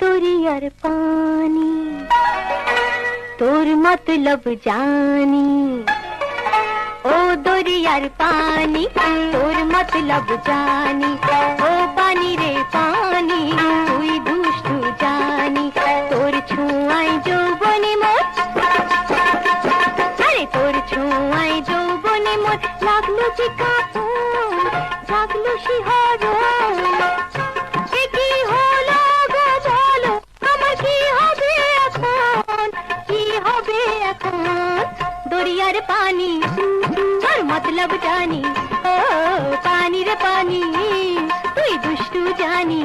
দরিয়ার পানি তোর মতলব জানি ও দরিয়ার পানি তোর মতলব জানি ও পানি রে পানি তুই দুষ্টু জানি তোর ছোঁয়ায় যৌবনে মোর আরে তোর ছোঁয়ায় যৌবনে মোর লাগল যে কাপড় লাগল কি হবে এখন দরিয়ার পানি তোর মতলব জানি ও পানি রে পানি তুই দুষ্টু জানি